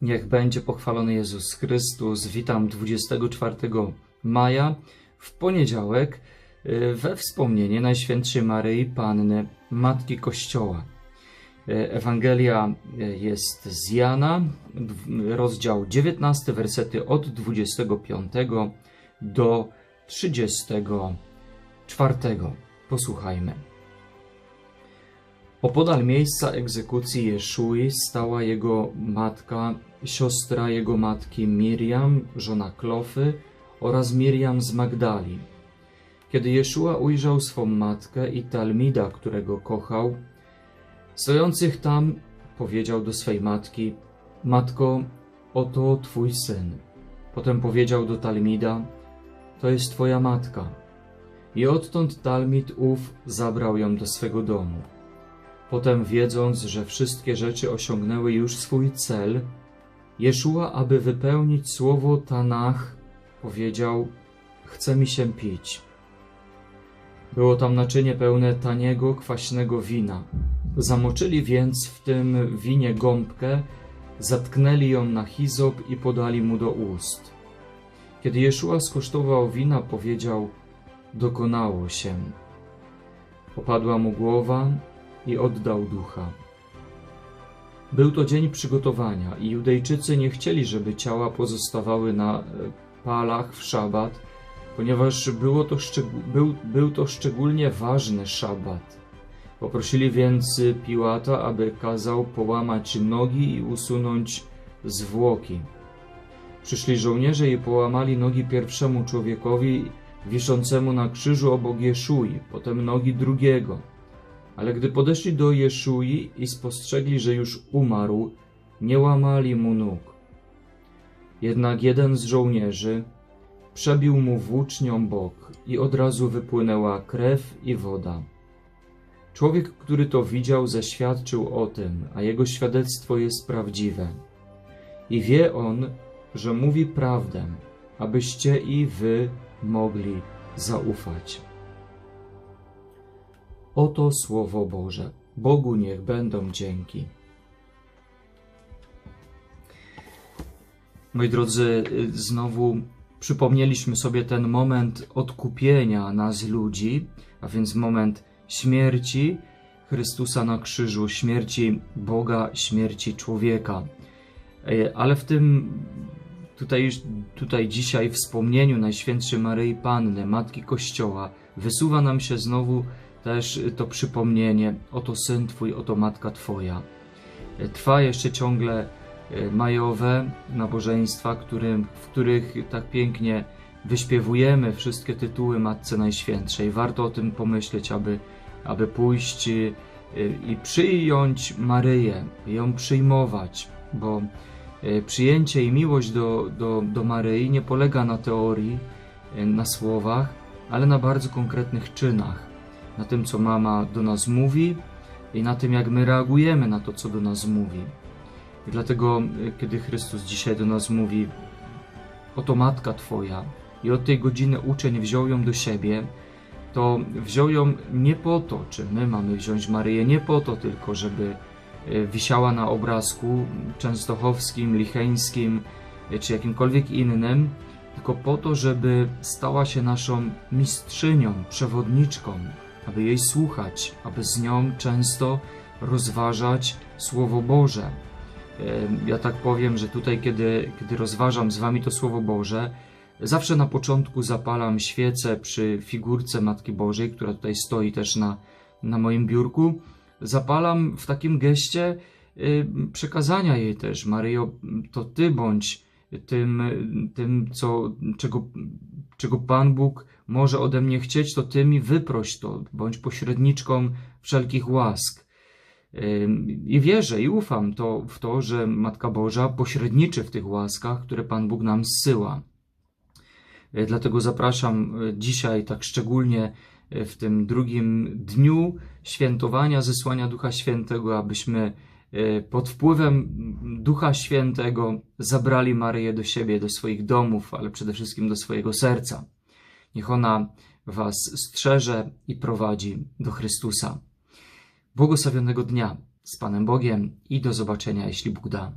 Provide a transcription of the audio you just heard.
Niech będzie pochwalony Jezus Chrystus. Witam 24 maja w poniedziałek y, we wspomnienie Najświętszej Maryi Panny, Matki Kościoła. Y, Ewangelia y, jest z Jana, rozdział 19, wersety od 25 do 34. Posłuchajmy. Opodal miejsca egzekucji Jeszui stała jego matka, siostra jego matki Miriam, żona Klofy oraz Miriam z Magdali. Kiedy Jeszua ujrzał swą matkę i Talmida, którego kochał, stojących tam, powiedział do swej matki: Matko, oto twój syn. Potem powiedział do Talmida: To jest twoja matka. I odtąd Talmid ów zabrał ją do swego domu. Potem, wiedząc, że wszystkie rzeczy osiągnęły już swój cel, Jeszua, aby wypełnić słowo Tanach, powiedział: Chce mi się pić. Było tam naczynie pełne taniego, kwaśnego wina. Zamoczyli więc w tym winie gąbkę, zatknęli ją na hizop i podali mu do ust. Kiedy Jeszua skosztował wina, powiedział: Dokonało się. Opadła mu głowa i oddał ducha. Był to dzień przygotowania i Judejczycy nie chcieli, żeby ciała pozostawały na e, palach w szabat, ponieważ było to był, był to szczególnie ważny szabat. Poprosili więc Piłata, aby kazał połamać nogi i usunąć zwłoki. Przyszli żołnierze i połamali nogi pierwszemu człowiekowi wiszącemu na krzyżu obok Jeszui, potem nogi drugiego. Ale gdy podeszli do Jeszui i spostrzegli, że już umarł, nie łamali mu nóg. Jednak jeden z żołnierzy przebił mu włócznią bok i od razu wypłynęła krew i woda. Człowiek, który to widział, zaświadczył o tym, a jego świadectwo jest prawdziwe. I wie on, że mówi prawdę, abyście i wy mogli zaufać. Oto Słowo Boże. Bogu niech będą dzięki. Moi drodzy, y, znowu przypomnieliśmy sobie ten moment odkupienia nas ludzi, a więc moment śmierci Chrystusa na krzyżu, śmierci Boga, śmierci człowieka. Y, Ale w tym tutaj, tutaj dzisiaj wspomnieniu Najświętszej Maryi Panny, Matki Kościoła, wysuwa nam się znowu też to przypomnienie, oto syn Twój, oto matka Twoja. Trwa jeszcze ciągle e, majowe nabożeństwa, którym, w których tak pięknie wyśpiewujemy wszystkie tytuły Matce Najświętszej. Warto o tym pomyśleć, aby, aby pójść e, i przyjąć Maryję, ją przyjmować, bo e, przyjęcie i miłość do, do, do Maryi nie polega na teorii, na słowach, ale na bardzo konkretnych czynach na tym, co mama do nas mówi i na tym, jak my reagujemy na to, co do nas mówi. I dlatego, y, kiedy Chrystus dzisiaj do nas mówi, oto matka Twoja, i od tej godziny uczeń wziął ją do siebie, to wziął ją nie po to, czy my mamy wziąć Maryję, nie po to tylko, żeby y, wisiała na obrazku częstochowskim, licheńskim, y, czy jakimkolwiek innym, tylko po to, żeby stała się naszą mistrzynią, przewodniczką, aby jej słuchać, aby z nią często rozważać Słowo Boże. Em, Ja tak powiem, że tutaj, kiedy, kiedy rozważam z Wami to Słowo Boże, zawsze na początku zapalam świecę przy figurce Matki Bożej, która tutaj stoi też na, na moim biurku. Zapalam w takim geście y, przekazania jej też, Maryjo, to Ty bądź tym, tym co, czego, czego Pan Bóg może ode mnie chcieć, to Ty mi wyproś to, bądź pośredniczką wszelkich łask. I wierzę i ufam to, w to, że Matka Boża pośredniczy w tych łaskach, które Pan Bóg nam zsyła. Y, Dlatego zapraszam y, dzisiaj tak szczególnie y, w tym drugim dniu świętowania zesłania Ducha Świętego, abyśmy pod wpływem Ducha Świętego zabrali Maryję do siebie, do swoich domów, ale przede wszystkim do swojego serca. Niech ona Was strzeże i prowadzi do Chrystusa. Błogosławionego dnia z Panem Bogiem i do zobaczenia, jeśli Bóg da.